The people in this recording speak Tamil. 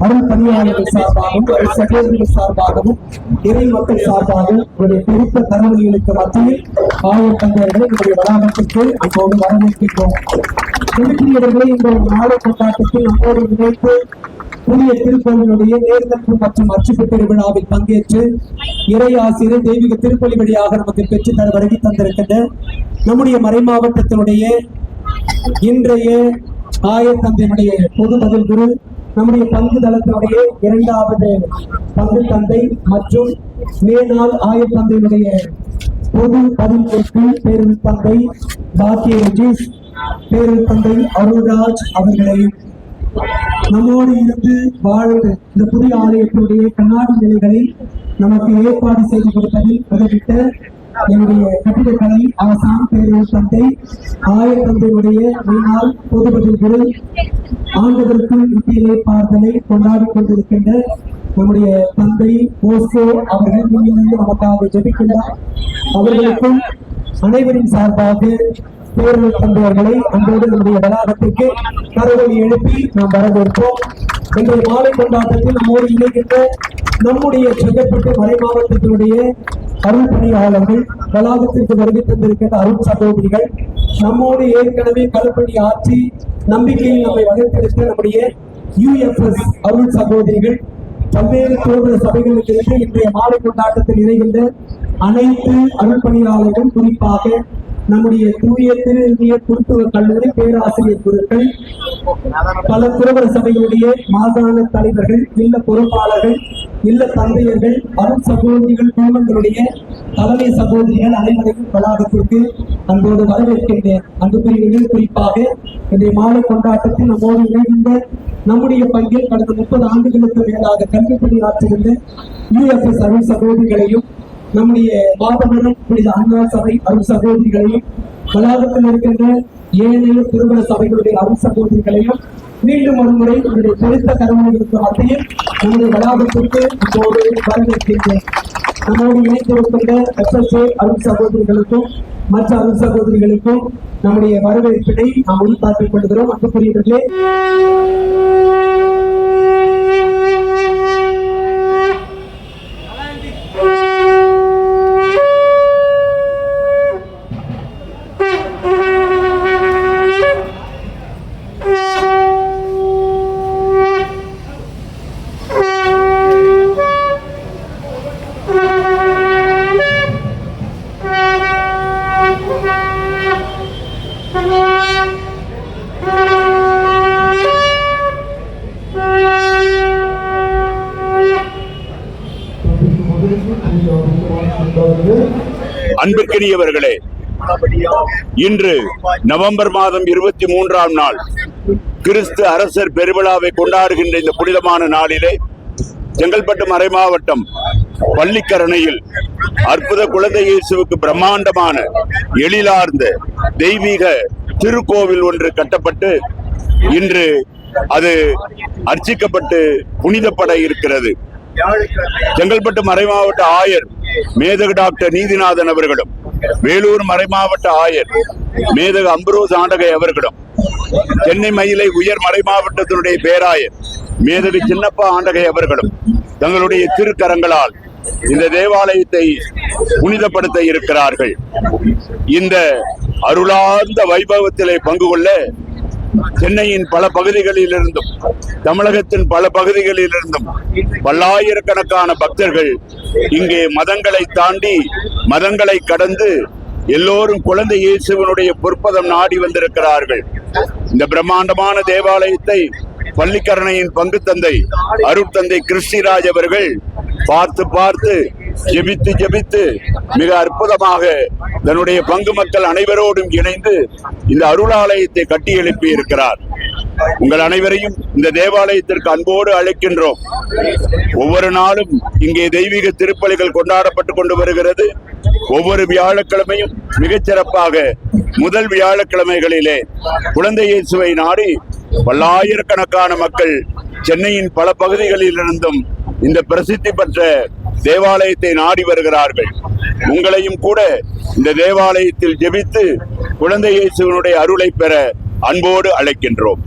அருள் பணியாளர்கள் சார்பாகவும் அருள் சகோதரர்கள் சார்பாகவும் இறை மக்கள் சார்பாகவும் உங்களுடைய குறித்த தரவழிகளுக்கு மத்தியில் ஆயுள் தந்தையர்களை நம்முடைய வளாகத்திற்கு இப்போது வரவேற்கின்றோம் திருப்பியவர்களை இந்த நாடு கொண்டாட்டத்தில் நம்மோடு இணைத்து புதிய திருக்கோவிலுடைய நேர்தல் மற்றும் அச்சுப்பு திருவிழாவில் பங்கேற்று இறை ஆசிரியர் தெய்வீக திருப்பலி வழியாக நமக்கு பெற்று தர வருகை தந்திருக்கின்ற நம்முடைய மறை மாவட்டத்தினுடைய இன்றைய ஆயத்தந்தையுடைய பொது பதில் குரு நம்முடைய பங்கு தளத்தினுடைய இரண்டாவது பங்கு தந்தை மற்றும் மேனாள் ஆயத்தந்தையினுடைய பொது பதில் பொறுப்பு பேரல் தந்தை பாக்கிய ரஜீஷ் பேரல் தந்தை அருள்ராஜ் அவர்களையும் நம்மோடு இருந்து வாழ்ந்து இந்த புதிய ஆலயத்தினுடைய கண்ணாடி நிலைகளை நமக்கு ஏற்பாடு செய்து கொடுப்பதில் உதவிட்ட என்னுடைய கட்டிடக்கலை ஆசான் பேரூர் தந்தை ஆயர் தந்தையுடைய முன்னாள் பொதுபதில் குரு ஆண்டுகளுக்குள் இத்தியிலே பார்த்தலை கொண்டாடி கொண்டிருக்கின்ற நம்முடைய தந்தை ஓசோ அவர்கள் முன்னிருந்து நமக்காக ஜெபிக்கின்றார். அவர்களுக்கும் அனைவரின் சார்பாக பேரூர் தந்தையர்களை அன்போடு நம்முடைய வளாகத்திற்கு கருவொலி எழுப்பி நாம் வரவேற்போம். இன்றைய மாலை கொண்டாட்டத்தில் நம்மோடு இணைகின்ற நம்முடைய செங்கப்பட்டு மறை மாவட்டத்தினுடைய அருள் பணியாளர்கள் வளாகத்திற்கு வருகை தந்திருக்கின்ற அருள் சகோதரிகள் நம்மோடு ஏற்கனவே கலப்பணி ஆற்றி நம்பிக்கையில் நம்மை வகைப்படுத்த நம்முடைய யூஎஃப்எஸ் அருள் சகோதரிகள் பல்வேறு கோபுர சபைகளுக்கு இடையே இன்றைய மாலை கொண்டாட்டத்தில் இணைகின்ற அனைத்து அருள் பணியாளர்கள் குறிப்பாக நம்முடைய தூய திருநிய குருத்துவ கல்லூரி பேராசிரியர் குருக்கள் பல குருவர சபைகளுடைய மாகாண தலைவர்கள் இல்ல பொறுப்பாளர்கள் இல்ல தந்தையர்கள் அருள் சகோதரிகள் குடும்பங்களுடைய தலைமை சகோதரிகள் அனைவரையும் வளாகத்திற்கு அன்போடு வரவேற்கின்றேன். அன்புக்குரியவர்கள் குறிப்பாக இன்றைய மாலை கொண்டாட்டத்தில் நம்மோடு இணைந்த நம்முடைய பங்கில் கடந்த முப்பது ஆண்டுகளுக்கு மேலாக கல்வி பணியாற்றுகின்ற யுஎஃப்எஸ் அருள் சகோதரிகளையும் நம்முடைய மாதவரம் புனித அண்ணா சபை அருள் சகோதரிகளையும் வளாகத்தில் இருக்கின்ற ஏனைய திருமண சபைகளுடைய அருள் சகோதரிகளையும் மீண்டும் ஒரு முறை உங்களுடைய பெருத்த கருவறைகளுக்கு மத்தியில் உங்களுடைய வளாகத்திற்கு இப்போது வரவேற்கின்றேன். நம்மோடு இணைத்திருக்கின்ற எஸ்எஸ்ஏ அருள் சகோதரிகளுக்கும் மற்ற அருள் சகோதரிகளுக்கும் நம்முடைய வரவேற்பினை நாம் உறுத்தாக்கிக் கொள்கிறோம். அன்புக்குரியவர்களே. அன்பிற்கினியவர்களே இன்று நவம்பர் மாதம் இருபத்தி மூன்றாம் நாள் கிறிஸ்து அரசர் பெருவிழாவை கொண்டாடுகின்ற இந்த புனிதமான நாளிலே செங்கல்பட்டு மறைமாவட்டம் பள்ளிக்கரணையில் அற்புத குழந்தை இயேசுவுக்கு பிரம்மாண்டமான எழிலார்ந்த தெய்வீக திருக்கோவில் ஒன்று கட்டப்பட்டு இன்று அது அர்ச்சிக்கப்பட்டு புனிதப்பட இருக்கிறது. செங்கல்பட்டு மறைமாவட்ட ஆயர் மேதகு டாக்டர் நீதிநாதன் அவர்களும் வேலூர் மறைமாவட்ட ஆயர் மேதகு அம்பரோஸ் ஆண்டகை அவர்களும் சென்னை மயிலை உயர் மறைமாவட்டத்தினுடைய பேராயர் மேதகு சின்னப்பா ஆண்டகை அவர்களும் தங்களுடைய திருக்கரங்களால் இந்த தேவாலயத்தை புனிதப்படுத்த இருக்கிறார்கள். இந்த அருளார்ந்த வைபவத்திலே பங்கு கொள்ள சென்னையின் பல பகுதிகளில் இருந்தும் தமிழகத்தின் பல பகுதிகளில் இருந்தும் பல்லாயிரக்கணக்கான பக்தர்கள் இங்கே மதங்களை தாண்டி மதங்களை கடந்து எல்லோரும் குழந்தை இயேசுவனுடைய பொற்பதம் நாடி வந்திருக்கிறார்கள். இந்த பிரம்மாண்டமான தேவாலயத்தை பள்ளிக்கரணையின் பங்கு தந்தை அருட்தந்தை கிருஷ்ணிராஜ் அவர்கள் பார்த்து பார்த்து ஜெபித்து ஜெபித்து மிக அற்புதமாக தன்னுடைய பங்கு மக்கள் அனைவரோடும் இணைந்து இந்த அருளாலயத்தை கட்டி எழுப்பி இருக்கிறார். உங்கள் அனைவரையும் இந்த தேவாலயத்திற்கு அன்போடு அழைக்கின்றோம். ஒவ்வொரு நாளும் இங்கே தெய்வீக திருப்பலிகள் கொண்டாடப்பட்டு கொண்டு வருகிறது. ஒவ்வொரு வியாழக்கிழமையும் மிகச்சிறப்பாக முதல் வியாழக்கிழமைகளிலே குழந்தை இயேசுவை நாடி பல்லாயிரக்கணக்கான மக்கள் சென்னையின் பல பகுதிகளிலிருந்தும் இந்த பிரசித்தி பெற்ற தேவாலயத்தை நாடி வருகிறார்கள். உங்களையும் கூட இந்த தேவாலயத்தில் ஜெபித்து குழந்தை இயேசுவனுடைய அருளை பெற அன்போடு அழைக்கின்றோம்.